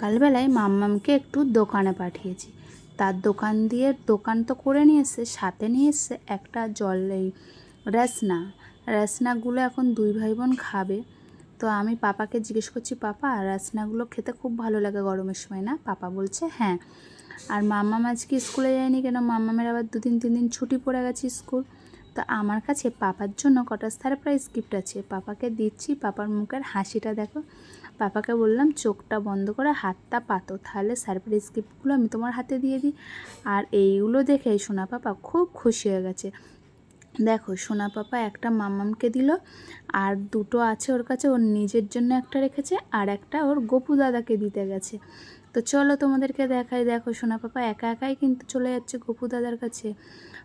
সকালবেলায় মাম্মামকে একটু দোকানে পাঠিয়েছি। তার দোকান দিয়ে দোকান তো করে নিয়ে এসছে সাথে নিয়ে এসছে একটা জল এই রসনা। রসনাগুলো এখন দুই ভাই বোন খাবে। তো আমি পাপাকে জিজ্ঞেস করছি, পাপা, রসনাগুলো খেতে খুব ভালো লাগে গরমের সময় না? পাপা বলছে হ্যাঁ। আর মাম্মাম আজকে স্কুলে যায়নি কেন? মাম্মামের আবার দু তিন তিন দিন ছুটি পড়ে গেছে স্কুল। তো আমার কাছে পাপার জন্য কটা সারপ্রাইজ গিফট আছে। পাপাকে দিচ্ছি, পাপার মুখের হাসিটা দেখো। পাপাকে বললাম, চোখটা বন্ধ করে, হাতটা পাতো, তাহলে সারপ্রাইজ গিফটগুলো আমি তোমার হাতে দিয়ে দিই। আর এইগুলো দেখে সোনা পাপা খুব খুশি হয়ে গেছে। দেখো, সোনা পাপা একটা মামামকে দিল, আর দুটো আছে ওর কাছে, ওর নিজের জন্য একটা রেখেছে, আর একটা ওর গপু দাদাকে দিতে গেছে। তো চলো তোমাদেরকে দেখাই, দেখো, সোনা পাপা একা একাই কিন্তু চলে যাচ্ছে গপু দাদার কাছে।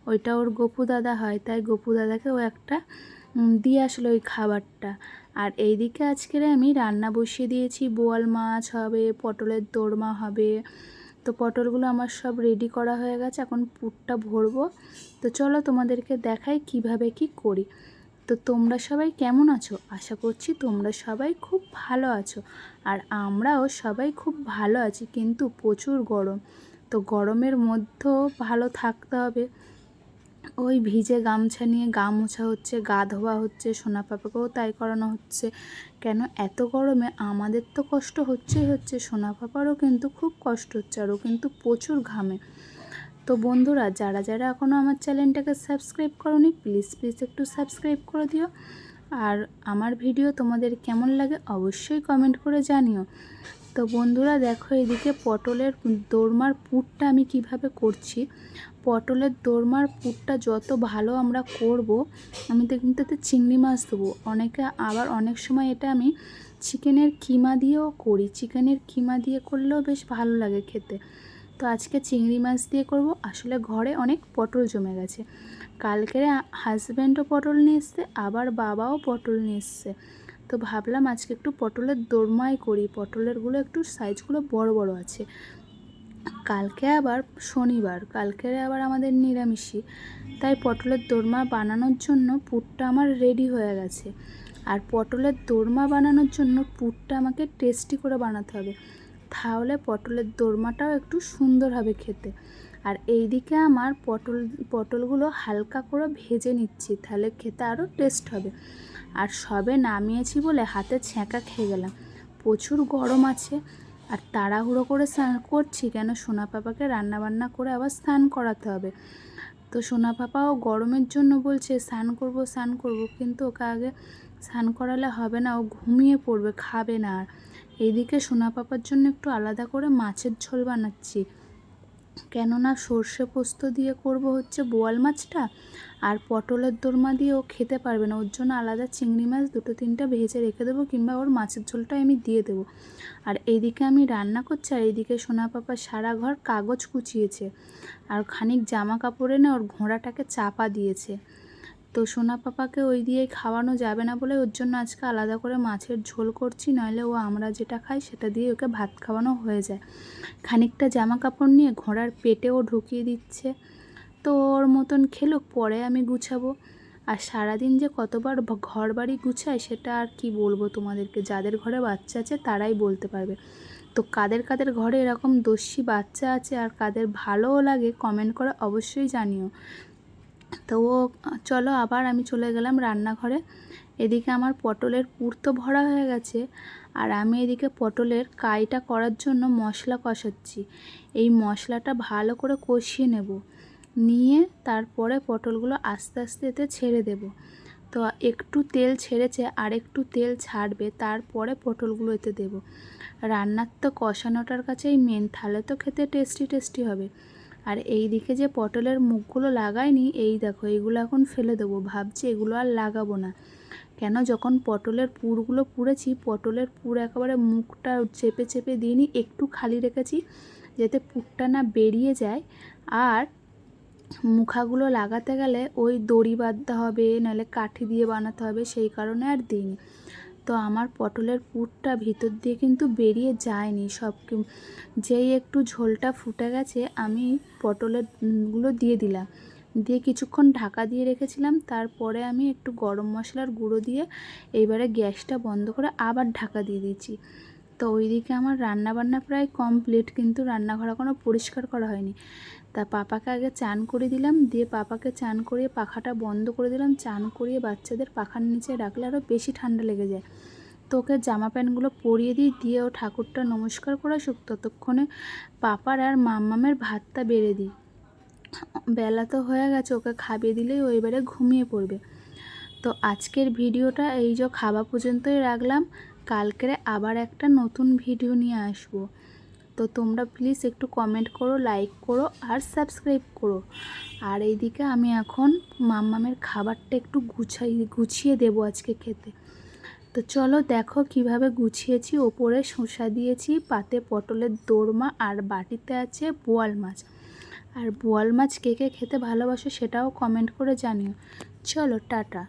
ওইটা ওর গপু দাদা হয়, তাই গপু দাদাকে ও একটা দিয়ে আসলো ওই খাবারটা। আর এইদিকে আজকের আমি রান্না বসিয়ে দিয়েছি, বোয়াল মাছ হবে, পটলের দোরমা হবে তো পটলগুলো আমার সব রেডি করা হয়ে গেছে, এখন পুরটা ভরবো। তো চলো তোমাদেরকে দেখাই কীভাবে কি করি। তো তোমরা সবাই কেমন আছো? আশা করছি তোমরা সবাই খুব ভালো আছো। আর আমরাও সবাই খুব ভালো আছি, কিন্তু প্রচুর গরম। তো গরমের মধ্যেও ভালো থাকতে হবে। ওই ভিজে গামছা নিয়ে গা মোছা হচ্ছে, গা ধোয়া হচ্ছে, সোনা পাপাকেও তাই করানো হচ্ছে। কেন? এত গরমে আমাদের তো কষ্ট হচ্ছেই হচ্ছে, সোনা পাপারও কিন্তু খুব কষ্ট হচ্ছে আরও কিন্তু প্রচুর ঘামে। তো বন্ধুরা, যারা যারা এখনও আমার চ্যানেলটাকে সাবস্ক্রাইব করনি, প্লিজ প্লিজ একটু সাবস্ক্রাইব করে দিও। আর আমার ভিডিও তোমাদের কেমন লাগে অবশ্যই কমেন্ট করে জানিও। তো বন্ধুরা দেখো এদিকে পটলের দোরমার পুরটা আমি কীভাবে করছি? পটলের দোরমার পুরটা যত ভালো আমরা করব, আমি তো কিন্তু এতে চিংড়ি মাছ দেবো। অনেকে আবার অনেক সময় এটা আমি চিকেনের কিমা দিয়েও করি। চিকেনের কিমা দিয়ে করলেও বেশ ভালো লাগে খেতে। তো আজকে চিংড়ি মাছ দিয়ে করব। আসলে ঘরে অনেক পটল জমে গেছে। কালকের হাজব্যান্ডও পটল নিয়ে এসছে, আবার বাবাও পটল নিয়ে এসছে। তো ভাবলাম আজকে একটু পটলের দোরমাই করি। পটলেরগুলো একটু সাইজগুলো বড় বড় আছে। কালকে আবার শনিবার, কালকে আবার আমাদের নিরামিষই। তাই পটলের দোরমা বানানোর জন্য পুরটা আমার রেডি হয়ে গেছে। আর পটলের দোরমা বানানোর জন্য পুরটা আমাকে টেস্টি করে বানাতে হবে। তাহলে পটলের দোরমাটাও একটু সুন্দর হবে খেতে। আর এইদিকে আমার পটল, পটলগুলো হালকা করে ভেজে নিচ্ছি, তাহলে খেতে আরও টেস্ট হবে। আর সবে নামিয়েছি বলে হাতে ছ্যাঁকা খেয়ে গেলাম। প্রচুর গরম আছে, আর তাড়াহুড়ো করে স্নান করছি, কেন সোনা পাপাকে রান্না বান্না করে আবার স্নান করাতে হবে। তো সোনা পাপাও গরমের জন্য বলছে, স্নান করব স্নান করব। কিন্তু ওকে আগে স্নান করালে হবে না, ও ঘুমিয়ে পড়বে, খাবে না আর। এইদিকে সোনা পাপার জন্য একটু আলাদা করে মাছের ঝোল বানাচ্ছি। কেননা সর্ষে পোস্ত দিয়ে করব হচ্ছে বোয়াল মাছটা আর পটলের দোরমা দিয়ে ও খেতে পারবে না। ওর জন্য আলাদা চিংড়ি মাছ দুটো তিনটা ভেজে রেখে দেবো কিংবা ওর মাছের ঝোলটা আমি দিয়ে দেবো। আর এইদিকে আমি রান্না করছি আর এইদিকে সোনা পাপা সারা ঘর কাগজ কুচিয়েছে। আর খানিক জামা কাপড় এনে ওর ঘোড়াটাকে চাপা দিয়েছে। তো সোনা পাপাকে ওই দিয়ে খাওয়ানো যাবে না বলে ওর জন্য আজকে আলাদা করে মাছের ঝোল করছি, নইলে ও আমরা যেটা খাই সেটা দিয়ে ওকে ভাত খাওয়ানো হয়ে যায়। খানিকটা জামা কাপড় নিয়ে ঘোড়ার পেটেও ঢুকিয়ে দিচ্ছে। তো ওর মতন খেলো পরে আমি গুছাবো। আর সারাদিন যে কতবার ঘর বাড়ি গুছায় সেটা আর কি বলব তোমাদেরকে? যাদের ঘরে বাচ্চা আছে তারাই বলতে পারবে। তো কাদের কাদের ঘরে এরকম দস্যি বাচ্চা আছে আর কাদের ভালোও লাগে কমেন্ট করে অবশ্যই জানিও। তো ও, চলো আবার আমি চলে গেলাম রান্নাঘরে। এদিকে আমার পটলের পুর তো ভরা হয়ে গেছে, আর আমি এদিকে পটলের কাইটা করার জন্য মশলা কষাচ্ছি। এই মশলাটা ভালো করে কষিয়ে নেব, নিয়ে তারপরে পটলগুলো আস্তে আস্তে এতে ছেড়ে দেব। তো একটু তেল ছেড়েছে, আর একটু তেল ছাড়বে, তারপরে পটলগুলো এতে দেব। রান্নার তো কষানোটার কাছেই মেন তাহলে তো খেতে টেস্টি টেস্টি হবে। আর এই দিকে যে পটলের মুখগুলো লাগাইনি, এই দেখো এইগুলো এখন ফেলে দেবো। ভাবছি এগুলো আর লাগাবো না। কেন? যখন পটলের পুরগুলো পুড়েছি, পটলের পুর একেবারে মুখটা চেপে চেপে দিইনি, একটু খালি রেখেছি যাতে পুরটা না বেরিয়ে যায়। আর মুখাগুলো লাগাতে গেলে ওই দড়ি বাঁধতে হবে, নাহলে কাঠি দিয়ে বানাতে হবে, সেই কারণে আর দিইনি। তো আমার পটলের পুরটা ভিতর দিয়ে কিন্তু বেরিয়ে যায়নি সব যেই একটু ঝোলটা ফুটে গেছে আমি পটলেরগুলো দিয়ে দিলাম। দিয়ে কিছুক্ষণ ঢাকা দিয়ে রেখেছিলাম, তারপরে আমি একটু গরম মশলার গুঁড়ো দিয়ে এইবারে গ্যাসটা বন্ধ করে আবার ঢাকা দিয়ে দিয়েছি তো ওইদিকে আমার রান্না বান্না প্রায় কমপ্লিট কিন্তু রান্নাঘর এখনও পরিষ্কার করা হয়নি। তা পাপাকে আগে চান করে দিলাম, দিয়ে পাপাকে চান করিয়ে পাখাটা বন্ধ করে দিলাম, চান করিয়ে বাচ্চাদের পাখার নিচে রাখলে আরও বেশি ঠান্ডা লেগে যায়। তো ওকে জামা প্যান্টগুলো পরিয়ে দিই, দিয়ে ও ঠাকুরটা নমস্কার করে আসুক, ততক্ষণে পাপার আর মাম্মামের ভাতটা বেড়ে দিই। বেলা তো হয়ে গেছে, ওকে খাইয়ে দিলেই ও এবারে ঘুমিয়ে পড়বে। তো আজকের ভিডিওটা এই যে খাওয়া পর্যন্তই রাখলাম। কালকেরে আবার একটা নতুন ভিডিও নিয়ে আসব। তো তোমরা প্লিজ একটু কমেন্ট করো লাইক করো আর সাবস্ক্রাইব করো। আর এইদিকে আমি এখন মাম্মামের খাবারটা একটু গুছাই, গুছিয়ে দেবো আজকে খেতে। তো চলো দেখো কীভাবে গুছিয়েছি। ওপরে শসা দিয়েছি, পাতে পটলের দোরমা আর বাটিতে আছে বোয়াল মাছ। আর বোয়াল মাছ কে কে খেতে ভালোবাসো সেটাও কমেন্ট করে জানিও। চলো টাটা।